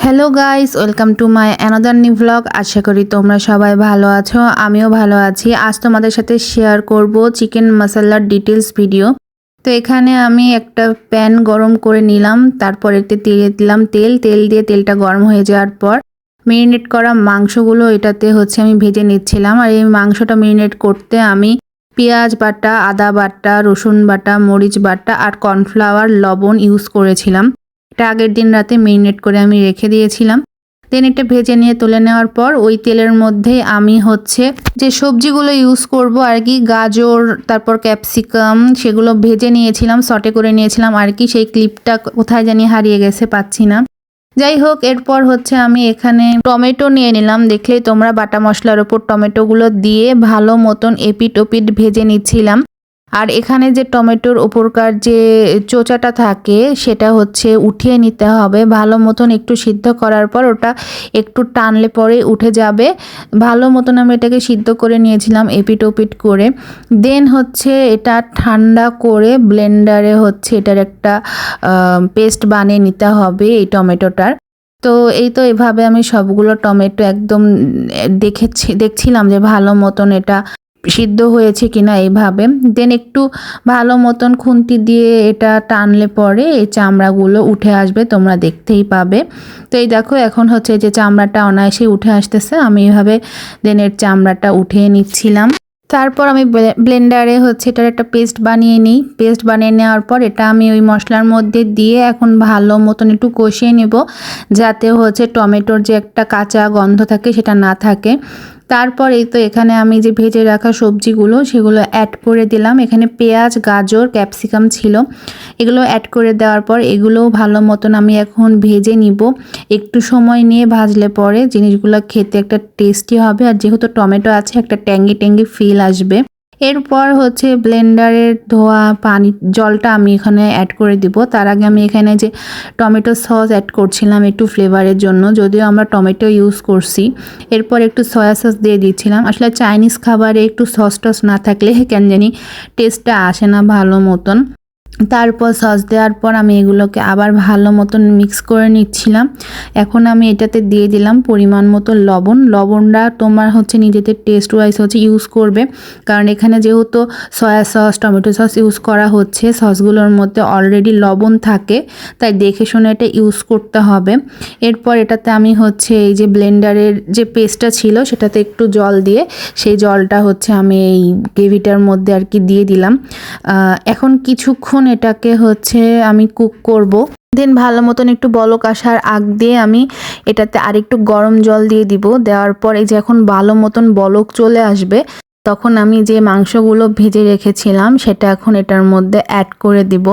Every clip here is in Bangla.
Hello guys welcome to my another new vlog আশা করি তোমরা সবাই ভালো আছো, আমিও ভালো আছি। আজ তোমাদের সাথে শেয়ার করব চিকেন মশালার ডিটেলস ভিডিও তো এখানে আমি একটা প্যান গরম করে নিলাম, তারপর এতে তেলে দিলাম তেল তেল দিয়ে তেলটা গরম হয়ে যাওয়ার পর মেরিনেট করা মাংসগুলো এটাতে হচ্ছে আমি ভেজে নিচ্ছিলাম। আর এই মাংসটা মেরিনেট করতে আমি পেঁয়াজ বাটা, আদা বাটা, রসুন বাটা, মরিচ বাটা আর কর্নফ্লাওয়ার লবণ ইউজ করেছিলাম। এটা আগের দিন রাতে মেরিনেট করে আমি রেখে দিয়েছিলাম। দেন এটা ভেজে নিয়ে তুলে নেওয়ার পর ওই তেলের মধ্যে আমি হচ্ছে যে সবজিগুলো ইউজ করব, আর কি গাজর, তারপর ক্যাপসিকাম সেগুলো ভেজে নিয়েছিলাম সটে করে নিয়েছিলাম, আর কি সেই ক্লিপটা কোথায় জানি হারিয়ে গেছে, পাচ্ছি না। যাই হোক, এরপর হচ্ছে আমি এখানে টমেটো নিয়ে নিলাম। দেখলেই তোমরা বাটা মশলার ওপর টমেটোগুলো দিয়ে ভালো মতন এপিট ওপিট ভেজে নিচ্ছিলাম। আর এখানে যে টমেটোর ওপরকার যে চোচাটা থাকে, সেটা হচ্ছে উঠিয়ে নিতে হবে। ভালো মতন একটু সিদ্ধ করার পর ওটা একটু টানলে পরে উঠে যাবে। ভালো মতন আমি এটাকে সিদ্ধ করে নিয়েছিলাম এপিট ওপিট করে। দেন হচ্ছে এটা ঠান্ডা করে ব্লেন্ডারে হচ্ছে এটার একটা পেস্ট বানিয়ে নিতে হবে এই টমেটোটার। তো এই তো এভাবে আমি সবগুলো টমেটো একদম দেখেছি, দেখছিলাম যে ভালো মতন এটা সিদ্ধ হয়েছে কিনা এইভাবে। দেন একটু ভালো মতন খুন্তি দিয়ে এটা টানলে পরে এই চামড়াগুলো উঠে আসবে, তোমরা দেখতেই পাবে। তো এই দেখো, এখন হচ্ছে যে চামড়াটা অনায়াসে উঠে আসতেছে, আমি এইভাবে দেন এর চামড়াটা উঠিয়ে নিচ্ছিলাম। তারপর আমি ব্লেন্ডারে হচ্ছে এটার একটা পেস্ট বানিয়ে নিই। পেস্ট বানিয়ে নেওয়ার পর এটা আমি ওই মশলার মধ্যে দিয়ে এখন ভালো মতন একটু কষিয়ে নেব, যাতে হচ্ছে টমেটোর যে একটা কাঁচা গন্ধ থাকে সেটা না থাকে। তারপর এই তো এখানে আমি যে ভেজে রাখা সবজিগুলো, সেগুলো অ্যাড করে দিলাম। এখানে পেঁয়াজ, গাজর ক্যাপসিকাম ছিল। এগুলো অ্যাড করে দেওয়ার পর এগুলোও ভালো মতন আমি এখন ভেজে নিব। একটু সময় নিয়ে ভাজলে পরে জিনিসগুলো খেতে একটা টেস্টি হবে। আর যেহেতু টমেটো আছে, একটা ট্যাঙ্গি ট্যাঙ্গি ফিল আসবে। এরপর হচ্ছে ব্লেন্ডারের ধোয়া, পানি, জলটা আমি এখানে অ্যাড করে দিব। তার আগে আমি এখানে যে টমেটো সস অ্যাড করছিলাম একটু ফ্লেভারের জন্য, যদিও আমরা টমেটো ইউজ করছি। এরপর একটু সয়া সস দিয়ে দিচ্ছিলাম। আসলে চাইনিজ খাবারে একটু সস টস না থাকলে কেন জানি টেস্টটা আসে না ভালো মতন। তারপর সস দেওয়ার পর আমি এগুলোকে আবার ভালো মতন মিক্স করে নিচ্ছিলাম। এখন আমি এটাতে দিয়ে দিলাম পরিমাণ মতো লবণ। লবণটা তোমার হচ্ছে নিজেদের টেস্ট ওয়াইজ হচ্ছে ইউজ করবে। কারণ এখানে যেহেতু soya sauce tomato sauce use করা হচ্ছে, সসগুলোর মধ্যে অলরেডি লবণ থাকে, তাই দেখে শুনে এটা ইউজ করতে হবে। এরপর এটাতে আমি হচ্ছে এই যে ব্লেন্ডারের যে পেস্টটা ছিল, সেটাতে একটু জল দিয়ে সেই জলটা হচ্ছে আমি এই গ্রেভিটার মধ্যে আর কি দিয়ে দিলাম। এখন কিছুক্ষণ এটাকে হচ্ছে আমি কুক করব। দেন ভালো মতন একটু বলক আসার আগ দিয়ে আমি এটাতে আরেকটু গরম জল দিয়ে দিব। দেওয়ার পর এই যে এখন ভালো মতন বলক চলে আসবে, তখন আমি যে মাংসগুলো ভেজে রেখেছিলাম সেটা এখন এটার মধ্যে অ্যাড করে দিব।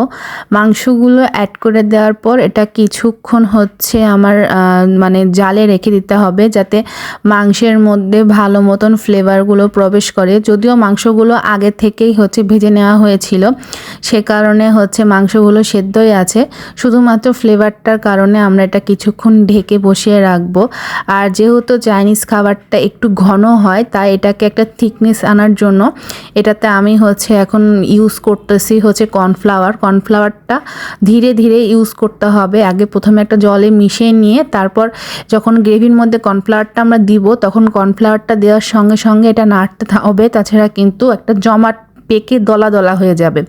মাংসগুলো অ্যাড করে দেওয়ার পর এটা কিছুক্ষণ হচ্ছে আমার মানে জালে রেখে দিতে হবে যাতে মাংসের মধ্যে ভালো মতন ফ্লেভারগুলো প্রবেশ করে। যদিও মাংসগুলো আগে থেকেই হচ্ছে ভেজে নেওয়া হয়েছিল সে কারণে হচ্ছে মাংসগুলো সেদ্ধই আছে। শুধুমাত্র ফ্লেভারটার কারণে আমরা এটা কিছুক্ষণ ঢেকে বসিয়ে রাখব। আর যেহেতু চাইনিজ খাবারটা একটু ঘন হয়, তাই এটাকে একটা থিকনেস আনার জন্য এটাতে আমি হচ্ছে এখন ইউজ করতেছি হচ্ছে কর্নফ্লাওয়ার কর্নফ্লাওয়ারটা ধীরে ধীরে ইউজ করতে হবে। আগে প্রথমে একটা জলে মিশিয়ে নিয়ে তারপর যখন গ্রেভির মধ্যে কর্নফ্লাওয়ারটা আমরা দিব, তখন কর্নফ্লাওয়ারটা দেওয়ার সঙ্গে সঙ্গে এটা নাড়তে হবে। তাছাড়া কিন্তু একটা জমাট পেকে দলা দলা হয়ে যাবে।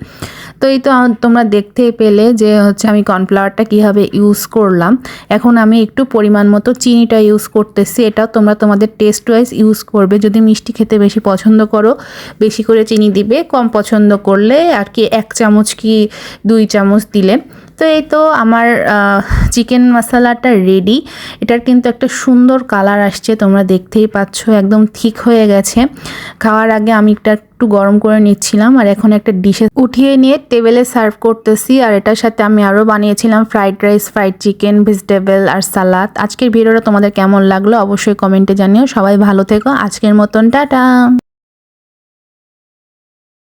তো এই তো তোমরা দেখতেই পেলে যে হচ্ছে আমি কর্নফ্লাওয়ারটা কীভাবে ইউজ করলাম। এখন আমি একটু পরিমাণ মতো চিনিটা ইউজ করতেছি। এটা তোমরা তোমাদের টেস্ট ওয়াইজ ইউজ করবে। যদি মিষ্টি খেতে বেশি পছন্দ করো, বেশি করে চিনি দিবে, কম পছন্দ করলে আর কি এক চামচ কি দুই চামচ দিলে। তো এই তো আমার চিকেন মশলাটা রেডি এটার কিন্তু একটা সুন্দর কালার আসছে, তোমরা দেখতেই পাচ্ছ। একদম ঠিক হয়ে গেছে। খাওয়ার আগে আমি একটা একটু গরম করে নিচ্ছিলাম আর এখন একটা ডিশে উঠিয়ে নিয়ে টেবিলে সার্ভ করতেছি আর এটার সাথে আমি আরও বানিয়েছিলাম fried rice, fried chicken, vegetable আর সালাদ। আজকের ভিডিওটা তোমাদের কেমন লাগল অবশ্যই কমেন্টে জানিও। সবাই ভালো থেকো। আজকের মতন, টাটা!